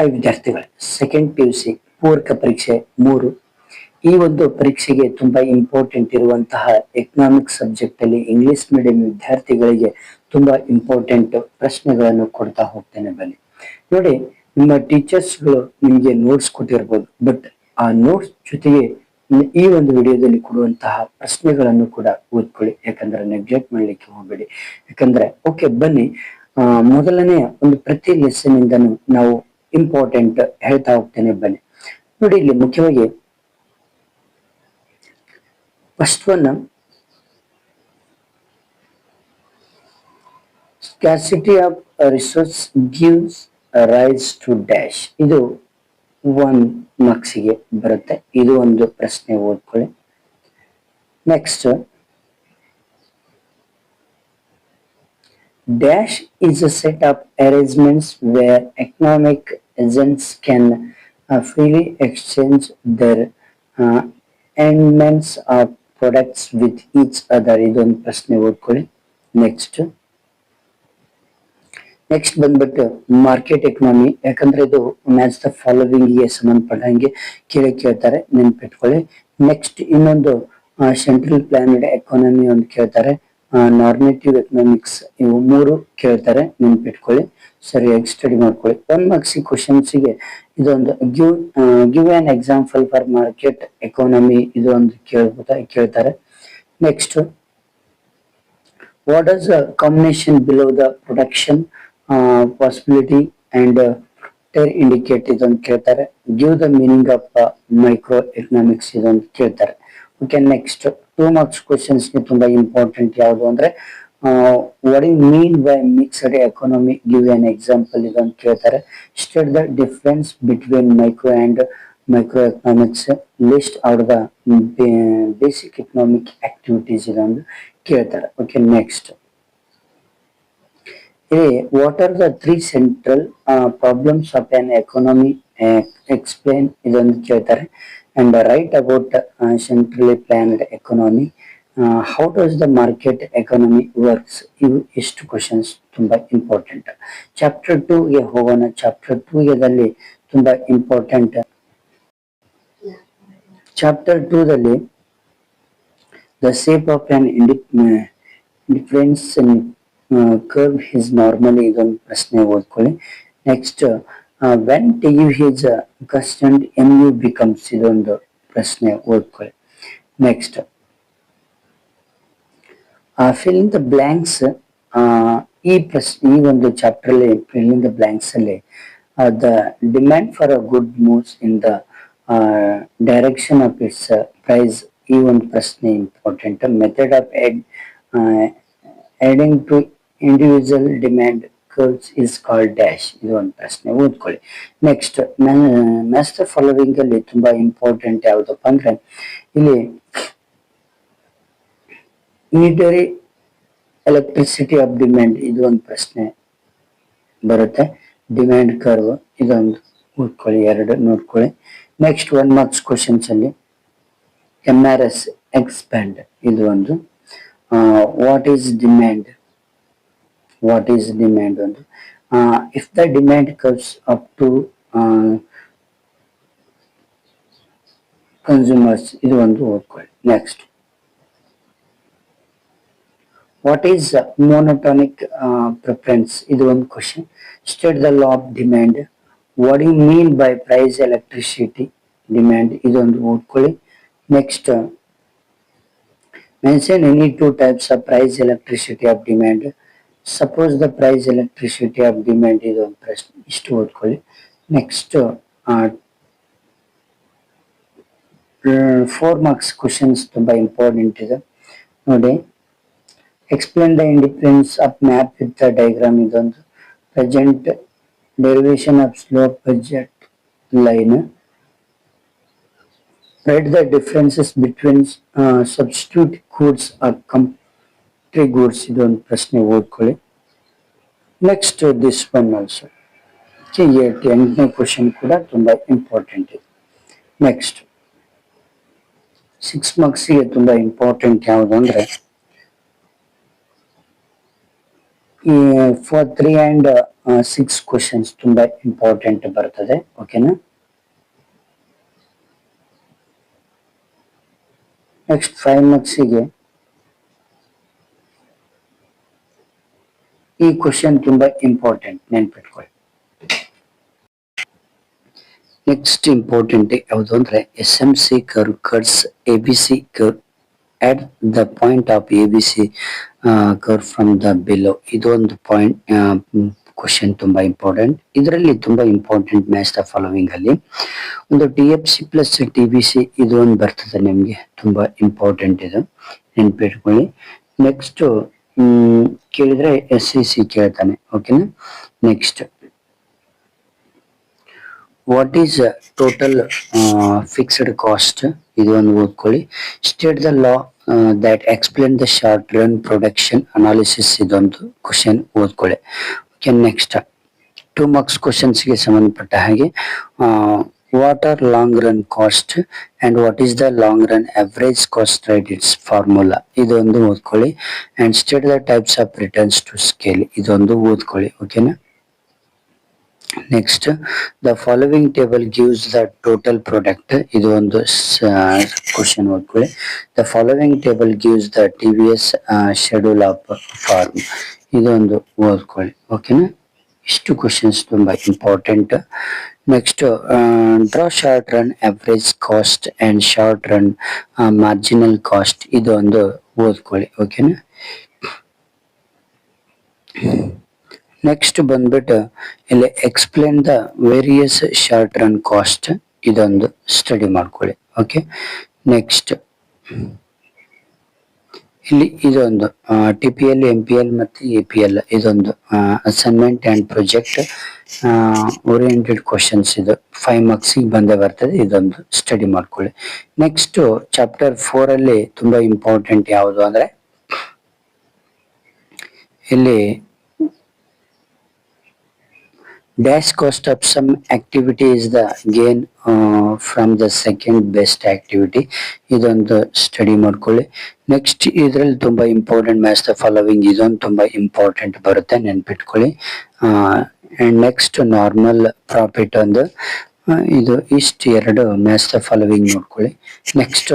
Hi ವಿದ್ಯಾರ್ಥಿಗಳೇ. Second P U C ಪೂರಕ ಪರೀಕ್ಷೆ ಮೂರು. ಈ ಒಂದು ಪರೀಕ್ಷೆಗೆ ತುಂಬಾ ಇಂಪಾರ್ಟೆಂಟ್ ಇರುವಂತಹ ಎಕನಾಮಿಕ್ ಸಬ್ಜೆಕ್ಟ್ ಅಲ್ಲಿ ಇಂಗ್ಲಿಷ್ ಮೀಡಿಯಂ ವಿದ್ಯಾರ್ಥಿಗಳಿಗೆ ತುಂಬಾ ಇಂಪಾರ್ಟೆಂಟ್ ಪ್ರಶ್ನೆಗಳನ್ನು ಕೊಡ್ತಾ ಹೋಗ್ತೇನೆ ಬನ್ನಿ. ನೋಡಿ ನಿಮ್ಮ ಟೀಚರ್ಸ್ಗಳು ನಿಮಗೆ ನೋಟ್ಸ್ ಕೊಟ್ಟಿರ್ಬೋದು ಬಟ್ ಆ ನೋಟ್ಸ್ ಜೊತೆಗೆ ಈ ಒಂದು ವಿಡಿಯೋದಲ್ಲಿ ಕೊಡುವಂತಹ ಪ್ರಶ್ನೆಗಳನ್ನು ಕೂಡ ಓದ್ಕೊಳ್ಳಿ. ಯಾಕಂದ್ರೆ ನೆಗ್ಲೆಕ್ಟ್ ಮಾಡ್ಲಿಕ್ಕೆ ಹೋಗಬೇಡಿ. ಯಾಕಂದ್ರೆ ಓಕೆ ಬನ್ನಿ ಆ, ಮೊದಲನೇ ಒಂದು ಪ್ರತಿ ಲೆಸನ್ ನಾವು ಇಂಪಾರ್ಟೆಂಟ್ ಹೇಳ್ತಾ ಹೋಗ್ತೇನೆ ಬನ್ನಿ. ನೋಡಿ ಇಲ್ಲಿ ಮುಖ್ಯವಾಗಿ first one scarcity of resource gives rise to dash ಇದು ಒನ್ ಮಾರ್ಕ್ಸಿಗೆ ಬರುತ್ತೆ. ಇದು ಒಂದು ಪ್ರಶ್ನೆ ಓದ್ಕೊಳ್ಳಿ. Next Dash is a set of arrangements where economic agents can uh, freely exchange their uh, endments of products with each other. ಇದೊಂದು ಪ್ರಶ್ನೆ ಓದ್ಕೊಳ್ಳಿ ನೆಕ್ಸ್ಟ್ ನೆಕ್ಸ್ಟ್ ಬಂದ್ಬಿಟ್ಟು ಮಾರ್ಕೆಟ್ ಎಕನಾಮಿ ಯಾಕಂದ್ರೆ ಇದು ಮ್ಯಾಚ್ ದ ಫಾಲೋವಿಂಗ್ಗೆ ಸಂಬಂಧಪಟ್ಟಂಗೆ ಕೇಳಿ ಕೇಳ್ತಾರೆ ನೆನ್ಪಿಟ್ಕೊಳ್ಳಿ ನೆಕ್ಸ್ಟ್ ಇನ್ನೊಂದು ಸೆಂಟ್ರಲ್ ಪ್ಲಾನೆಡ್ ಎಕಾನಮಿ ಒಂದು ಕೇಳ್ತಾರೆ ನಾರ್ಮೇಟಿವ್ ಎಕನಾಮಿಕ್ಸ್ ಇವು ಮೂರು ಕೇಳ್ತಾರೆ, ನೆನ್ಪಿಟ್ಕೊಳ್ಳಿ, ಸರಿಯಾಗಿ ಸ್ಟಡಿ ಮಾಡ್ಕೊಳ್ಳಿ. ಒನ್ ಮಾರ್ಕ್ಸ್ ಕ್ವಶನ್ಸ್ಗೆ ಇದೊಂದು give give an example for market economy ಇದು ಒಂದು ಕೇಳ್ಬೋದ, ಕೇಳ್ತಾರೆ. Next what as combination below the production possibility and tear indicate ಇದೊಂದು ಕೇಳ್ತಾರೆ. Give the meaning of micro economics ಇದೊಂದು ಕೇಳ್ತಾರೆ. ಓಕೆ ನೆಕ್ಸ್ಟ್ ಟೂ ಮಾರ್ಕ್ಸ್ ಕ್ವಶನ್ಸ್ಗೆ ತುಂಬಾ ಇಂಪಾರ್ಟೆಂಟ್ ಯಾವುದು ಅಂದ್ರೆ what you mean by mixed economy give an example ಇದೊಂದು ಕೇಳ್ತಾರೆ state the difference between micro and micro economics list out the basic economic activities ಇದೊಂದು ಕೇಳ್ತಾರೆ. ಓಕೆ ನೆಕ್ಸ್ಟ್ ಇಲ್ಲಿ what are the three central problems of an economy explain ಇದೊಂದು ಕೇಳ್ತಾರೆ. And write about centrally planned economy how does the market economy works ಇವು ಇಷ್ಟು questions ತುಂಬಾ important chapter two ಗೆ ಹೋಗೋಣ. ಚಾಪ್ಟರ್ ಟೂ ದಲ್ಲಿ ತುಂಬಾ important chapter ಟೂದಲ್ಲಿ the The of of an indif- uh, difference in uh, curve is normally ಇದೊಂದು ಪ್ರಶ್ನೆ ಓದ್ಕೊಳ್ಳಿ. Next when T U is constant M U becomes ಇದೊಂದು ಪ್ರಶ್ನೆ ಓದ್ಕೊಳ್ಳಿ. Next fill in the blanks ಈ ಪ್ರಶ್ನೆ ಈ ಒಂದು ಚಾಪ್ಟರ್ ಅಲ್ಲಿ ಫಿಲ್ ಇನ್ ದ ಬ್ಲ್ಯಾಂಕ್ಸ್ ಅಲ್ಲಿ the demand for a good moves in the direction of its price ಈ ಒಂದು ಪ್ರಶ್ನೆ important method of add adding to individual demand curves is called dash. ಇದು ಒಂದು ಪ್ರಶ್ನೆ, ಓದ್ಕೊಳ್ಳಿ. ನೆಕ್ಸ್ಟ್ ಮ್ಯಾಸ್ಟರ್ ಫಾಲೋವಿಂಗ್ ಅಲ್ಲಿ ತುಂಬಾ ಇಂಪಾರ್ಟೆಂಟ್ ಯಾವುದಪ್ಪ ಅಂದ್ರೆ, ಇಲ್ಲಿ ಯೂನಿಟರಿ ಎಲೆಕ್ಟ್ರಿಸಿಟಿ ಆಫ್ ಡಿಮ್ಯಾಂಡ್ ಇದು ಒಂದು ಪ್ರಶ್ನೆ ಬರುತ್ತೆ. ಡಿಮ್ಯಾಂಡ್ ಕರ್ವ್ ಇದೊಂದು, ಓದ್ಕೊಳ್ಳಿ, ಎರಡು, ನೋಡ್ಕೊಳ್ಳಿ. ನೆಕ್ಸ್ಟ್ ಒನ್ ಮಾರ್ಕ್ಸ್ ಕ್ವಶನ್ಸ್ ಅಲ್ಲಿ. ಎಂ ಆರ್ ಎಸ್ ಎಕ್ಸ್ಪ್ಯಾಂಡ್ ಇದು ಒಂದು. What is demand what is demand ಒಂದು if the demand curves up to consumers ಇದು ಒಂದು ಓದ್ಕೊಳ್ಳಿ next what is monotonic preference ಇದು ಒಂದು question state the law of demand what you mean by price elasticity demand ಇದೊಂದು ಓದ್ಕೊಳ್ಳಿ next mention any two types of price elasticity of demand suppose the price elasticity of demand ಇದು ಒಂದು ಪ್ರಶ್ನೆ ಇಷ್ಟು ಓದ್ಕೊಳ್ಳಿ next four marks questions ತುಂಬಾ important ಇದೆ ನೋಡಿ explain the independence of map with the diagram ಇದೊಂದು present derivation of slope budget line write the differences between uh, substitute goods or country goods ಇದೊಂದು ಪ್ರಶ್ನೆ ಓದ್ಕೊಳ್ಳಿ. ನೆಕ್ಸ್ಟ್ ದಿಸ್ ಒನ್ ಆಲ್ಸೋ ಎಂಟನೇ question ಕೂಡ ತುಂಬಾ ಇಂಪಾರ್ಟೆಂಟ್ ಇದೆ. ನೆಕ್ಸ್ಟ್ ಸಿಕ್ಸ್ ಮಾರ್ಕ್ಸಿಗೆ ತುಂಬಾ important ಯಾವುದು ಅಂದ್ರೆ four three and six questions ತುಂಬಾ ಇಂಪಾರ್ಟೆಂಟ್ ಬರ್ತದೆ. ಓಕೆನಾ ನೆಕ್ಸ್ಟ್ ಫೈವ್ ಮಾರ್ಕ್ಸಿಗೆ ಈ ಕ್ವಶನ್ ತುಂಬಾ ಇಂಪಾರ್ಟೆಂಟ್ ನೆನ್ಪಿಟ್ಕೊಳ್ಳಿ ನೆಕ್ಸ್ಟ್ ಇಂಪಾರ್ಟೆಂಟ್ ಯಾವುದು ಅಂದ್ರೆ S M C curve cuts A B C at the point of A B C curve from the below ಇದೊಂದು ಪಾಯಿಂಟ್ ಕ್ವಶನ್ ತುಂಬಾ ಇಂಪಾರ್ಟೆಂಟ್ ಇದರಲ್ಲಿ ತುಂಬಾ ಇಂಪಾರ್ಟೆಂಟ್ ಮ್ಯಾಚ್ ದ ಫಾಲೋವಿಂಗ್ ಅಲ್ಲಿ. ಒಂದು T F C plus T B C ಇದು ಒಂದು ಬರ್ತದೆ ನಿಮ್ಗೆ. ತುಂಬಾ ಇಂಪಾರ್ಟೆಂಟ್ ಇದು. ನೆನ್ಪಿಟ್ಕೊಳ್ಳಿ ನೆಕ್ಸ್ಟ್ ಕೇಳಿದ್ರೆ ಎಸ್ ಸಿ ಸಿ ಕೇಳ್ತಾನೆ ಓಕೆನಾ next what is total fixed cost ಇದು ಒಂದು ಓದ್ಕೊಳ್ಳಿ. State the law that explain the short run production analysis ಇದೊಂದು ಕ್ವಶನ್ ಓದ್ಕೊಳ್ಳಿ. ಓಕೆ ನೆಕ್ಸ್ಟ್ ಟೂ ಮಾರ್ಕ್ಸ್ ಕ್ವಶನ್ಸ್ಗೆ ಸಂಬಂಧಪಟ್ಟ ಹಾಗೆ what are long run cost and what is the long run average cost write its formula ಇದೊಂದು ಓದ್ಕೊಳ್ಳಿ. And state the types of returns to scale ಇದೊಂದು ಓದ್ಕೊಳ್ಳಿ. ಓಕೆನಾ next the following table gives the total product ಇದು ಒಂದು question ಓದ್ಕೊಳ್ಳಿ. The following table gives the T V S schedule of firm ಇದೊಂದು ಓದ್ಕೊಳ್ಳಿ. ಓಕೆನಾ ಇಷ್ಟು ಕ್ವಶನ್ಸ್ ತುಂಬಾ important next draw short run average cost and short run marginal cost ಇದೊಂದು ಓದ್ಕೊಳ್ಳಿ ಓಕೆನಾ ನೆಕ್ಸ್ಟ್ ಬಂದ್ಬಿಟ್ಟು, ಇಲ್ಲಿ explain the various short run cost ಇದೊಂದು ಸ್ಟಡಿ ಮಾಡ್ಕೊಳ್ಳಿ ಓಕೆ ನೆಕ್ಸ್ಟ್ ಇಲ್ಲಿ ಇದೊಂದು T P L M P L ಮತ್ತು ಎ ಪಿ ಎಲ್ ಇದೊಂದು assignment and project oriented questions ಇದು. ಫೈವ್ ಮಾರ್ಕ್ಸಿಗೆ ಬಂದೇ ಬರ್ತದೆ, ಇದೊಂದು ಸ್ಟಡಿ ಮಾಡ್ಕೊಳ್ಳಿ. ನೆಕ್ಸ್ಟ್ ಚಾಪ್ಟರ್ ಫೋರಲ್ಲಿ ತುಂಬಾ ಇಂಪಾರ್ಟೆಂಟ್ ಯಾವುದು ಅಂದ್ರೆ, ಇಲ್ಲಿ Dash cost of some activity is the gain uh, from the second best activity. ಇದೊಂದು ಸ್ಟಡಿ ಮಾಡ್ಕೊಳ್ಳಿ. ನೆಕ್ಸ್ಟ್ ಇದ್ರಲ್ಲಿ ತುಂಬಾ ಇಂಪಾರ್ಟೆಂಟ್ ಮ್ಯಾಚ್ ದ ಫಾಲೋವಿಂಗ್ ಇದೊಂದು ತುಂಬಾ ಇಂಪಾರ್ಟೆಂಟ್ ಬರುತ್ತೆ ನೆನ್ಪಿಟ್ಕೊಳ್ಳಿ. ಅಂಡ್ ನೆಕ್ಸ್ಟ್ ನಾರ್ಮಲ್ ಪ್ರಾಫಿಟ್ ಒಂದು ಇದು ಇಷ್ಟು ಎರಡು ಮ್ಯಾಚ್ ದ ಫಾಲೋವಿಂಗ್ ನೋಡ್ಕೊಳ್ಳಿ. ನೆಕ್ಸ್ಟ್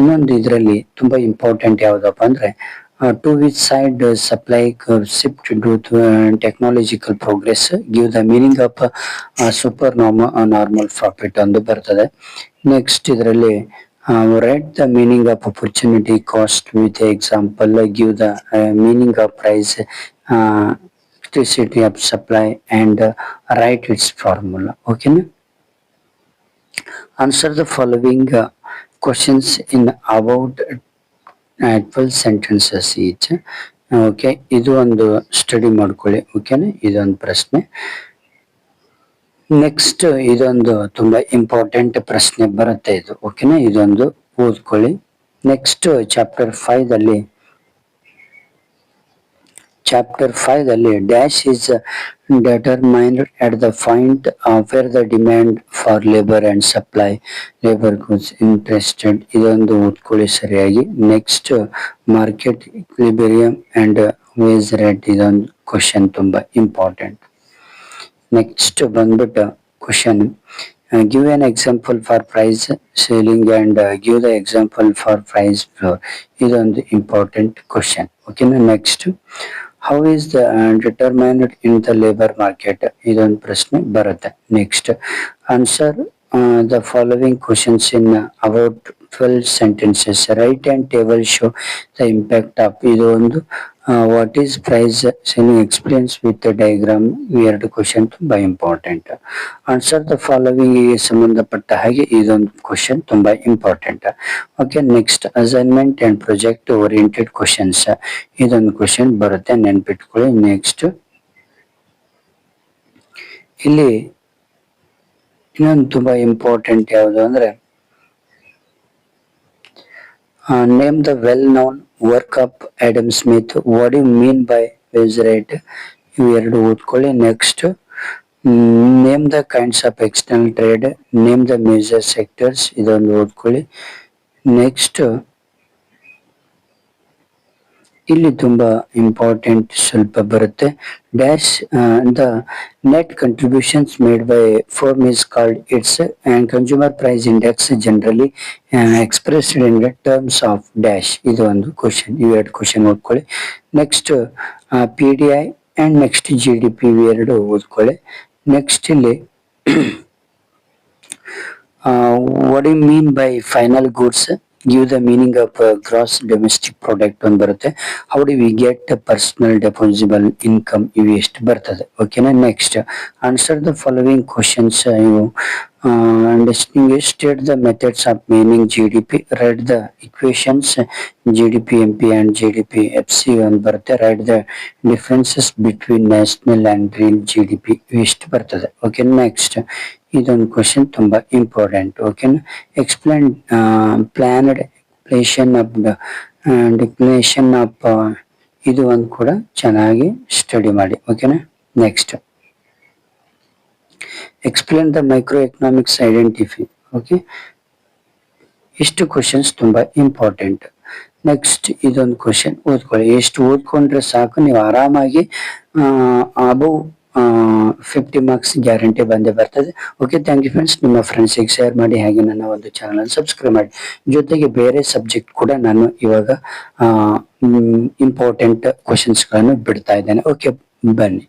ಇನ್ನೊಂದು ಇದರಲ್ಲಿ ತುಂಬಾ ಇಂಪಾರ್ಟೆಂಟ್ ಯಾವುದಪ್ಪ ಅಂದ್ರೆ to which side supply shift do technological progress give the meaning of super normal profit ಒಂದು ಬರ್ತದೆ ನೆಕ್ಸ್ಟ್ ಇದರಲ್ಲಿ write the meaning of opportunity cost with example give the meaning of price electricity of supply and uh, write its formula okay na? answer the following uh, questions in about 12 sentences each okay ಇದು ಒಂದು study ಮಾಡ್ಕೊಳ್ಳಿ ಓಕೆನಾ ಇದೊಂದು ಪ್ರಶ್ನೆ. Next ಇದೊಂದು ತುಂಬಾ important ಪ್ರಶ್ನೆ ಬರುತ್ತೆ ಇದು ಓಕೆನಾ ಇದೊಂದು ಓದ್ಕೊಳ್ಳಿ. ನೆಕ್ಸ್ಟ್ ಚಾಪ್ಟರ್ ಫೈವ್ ಅಲ್ಲಿ ಚಾಪ್ಟರ್ ಫೈವ್ ಅಲ್ಲಿ dash is determined at the point where the demand for labour and supply labour goods interested ಇದೊಂದು ಓದ್ಕೊಳ್ಳಿ ಸರಿಯಾಗಿ next market equilibrium and wage rate ಇದೊಂದು ಕ್ವಶನ್ ತುಂಬಾ ಇಂಪಾರ್ಟೆಂಟ್ ನೆಕ್ಸ್ಟ್ ಬಂದ್ಬಿಟ್ಟು question give an example for price ceiling and give the example for price floor ಇದೊಂದು important question ಓಕೆನಾ next How is the determined in the labour market ಇದೊಂದು ಪ್ರಶ್ನೆ ಬರುತ್ತೆ. Next answer the following questions in about twelve sentences write and table show the impact of ಇದು ಒಂದು what is price ceiling experience with diagram ಎರಡು question ತುಂಬಾ important answer the ಫಾಲೋವಿಂಗ್ಗೆ ಸಂಬಂಧಪಟ್ಟ ಹಾಗೆ ಇದೊಂದು ಕ್ವಶನ್ ತುಂಬಾ important okay next assignment and project oriented questions ಇದೊಂದು ಕ್ವಶನ್ ಬರುತ್ತೆ, ನೆನ್ಪಿಟ್ಕೊಳ್ಳಿ. ನೆಕ್ಸ್ಟ್ ಇಲ್ಲಿ ಇನ್ನೊಂದು ತುಂಬಾ ಇಂಪಾರ್ಟೆಂಟ್ ಯಾವುದು ಅಂದ್ರೆ name the well known work of Adam Smith what you mean by wage rate ಇವು ಎರಡು ಓದ್ಕೊಳ್ಳಿ next name the kinds of external trade name the major sectors ಇದೊಂದು ಓದ್ಕೊಳ್ಳಿ ನೆಕ್ಸ್ಟ್ ಇಲ್ಲಿ ತುಂಬಾ ಇಂಪಾರ್ಟೆಂಟ್ ಸ್ವಲ್ಪ ಬರುತ್ತೆ. Dash the net contributions made by firm is called its and consumer price index generally expressed in terms of dash ಇದು ಒಂದು question ಇವೆರಡು question ಓದ್ಕೊಳ್ಳಿ. Next P D I and next G D P ಇವೆರಡು ಓದ್ಕೊಳ್ಳಿ. Next ಇಲ್ಲಿ what you mean by final by the meaning of uh, gross domestic product ಒಂದು ಬರುತ್ತೆ do we get a personal deposable income ಇವು ಎಷ್ಟು ಬರ್ತದೆ ಓಕೆನಾ next answer the following questions ಇವು distinguish state the methods of meaning GDP read the equations GDP MP and GDP FC ಒಂದು ಬರುತ್ತೆ write the differences between national and real GDP ಇವು ಇಷ್ಟು ಬರ್ತದೆ ಓಕೆ ನೆಕ್ಸ್ಟ್ ಇದೊಂದು ಕ್ವಶನ್ ತುಂಬಾ important ಓಕೆನಾ explain planned declination of declination of ಇದು ಒಂದು ಕೂಡ ಚೆನ್ನಾಗಿ ಸ್ಟಡಿ ಮಾಡಿ ಓಕೆನಾ next explain the micro economics identify okay ಇಷ್ಟು ಕ್ವಶನ್ಸ್ ತುಂಬಾ ಇಂಪಾರ್ಟೆಂಟ್ ನೆಕ್ಸ್ಟ್ ಇದೊಂದು ಕ್ವಶನ್ ಓದ್ಕೊಳ್ಳಿ. ಎಷ್ಟು ಓದ್ಕೊಂಡ್ರೆ ಸಾಕು? ನೀವು ಆರಾಮಾಗಿ ಅಬೌವ್ ಫಿಫ್ಟಿ ಮಾರ್ಕ್ಸ್ ಗ್ಯಾರಂಟಿ ಬಂದೇ ಬರ್ತದೆ. ಓಕೆ ಥ್ಯಾಂಕ್ ಯು ಫ್ರೆಂಡ್ಸ್ ನಿಮ್ಮ ಫ್ರೆಂಡ್ಸಿಗೆ ಶೇರ್ ಮಾಡಿ, ಹಾಗೆ ನನ್ನ ಒಂದು ಚಾನಲ್ ಸಬ್ಸ್ಕ್ರೈಬ್ ಮಾಡಿ. ಜೊತೆಗೆ ಬೇರೆ ಸಬ್ಜೆಕ್ಟ್ ಕೂಡ ನಾನು ಇವಾಗ ಇಂಪಾರ್ಟೆಂಟ್ ಕ್ವಶನ್ಸ್ಗಳನ್ನು ಬಿಡ್ತಾ ಇದ್ದೇನೆ. ಓಕೆ ಬನ್ನಿ.